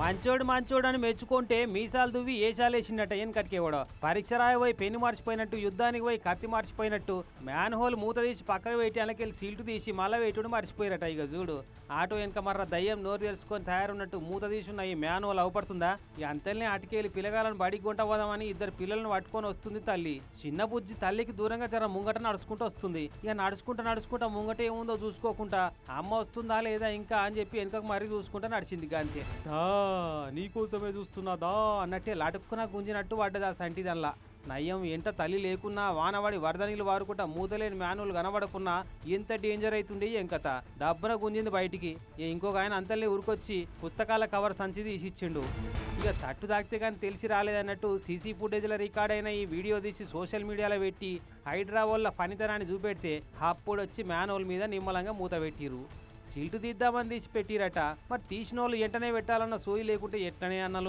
మంచోడు మంచోడు అని మెచ్చుకుంటే మీసాలు దువ్వి ఏసాలు వేసిండట ఏం కట్కేవాడు పరీక్ష రాయబోయి పెన్ను మార్చిపోయినట్టు యుద్ధానికి పోయి కత్తి మార్చిపోయినట్టు మ్యాన్ హోల్ మూత తీసి పక్కకు పెట్టి వెనకెళ్ళి సీల్టు తీసి మళ్ళా వేటుడు మర్చిపోయారట. ఇక చూడు ఆటో వెనక మర్ర దయ్యం నోరు తెలుసుకొని తయారున్నట్టు మూత తీసున్న ఈ మ్యాన్ హోల్ అవపడుతుందా? ఈ అంతల్ని అటుకెళ్ళి పిల్లగాలను బడికి గుంట పోదామని ఇద్దరు పిల్లలను పట్టుకొని వస్తుంది తల్లి. చిన్న బుజ్జి తల్లికి దూరంగా జర ముంగట నడుచుకుంటూ వస్తుంది. ఇక నడుచుకుంటా నడుచుకుంటా ముంగట ఏముందో చూసుకోకుండా అమ్మ వస్తుందా లేదా ఇంకా అని చెప్పి వెనుకకు మరీ చూసుకుంటా నడిచింది. అంతే నీకోసమే చూస్తున్నదా అన్నట్టే లటుక్కున గుంజినట్టు పడ్డది ఆ సంటి దానిలా. నయ్యం ఎంత తల్లి లేకున్నా వానవాడి వరద నీళ్ళు వారుకుంటా మూతలేని మ్యానువల్ కనబడకున్నా ఎంత డేంజర్ అవుతుండే ఏం కథ? దబ్బన గుంజింది బయటికి. ఏ ఇంకొక ఆయన అంతల్ని ఉరికొచ్చి పుస్తకాల కవర్ సంచి తీసి ఇచ్చిండు ఇక తట్టు తాకితే కానీ తెలిసి రాలేదన్నట్టు సీసీ ఫుటేజ్లో రికార్డ్ అయిన ఈ వీడియో తీసి సోషల్ మీడియాలో పెట్టి హైడ్రా పనితనాన్ని చూపెడితే అప్పుడొచ్చి వచ్చి మీద నిమ్మలంగా మూత పెట్టిరు సీటు తీద్దామని తీసి పెట్టిరట మరి తీసిన వాళ్ళు ఎంటనే పెట్టాలన్న సోయి లేకుంటే ఎట్లనే అన్నలు?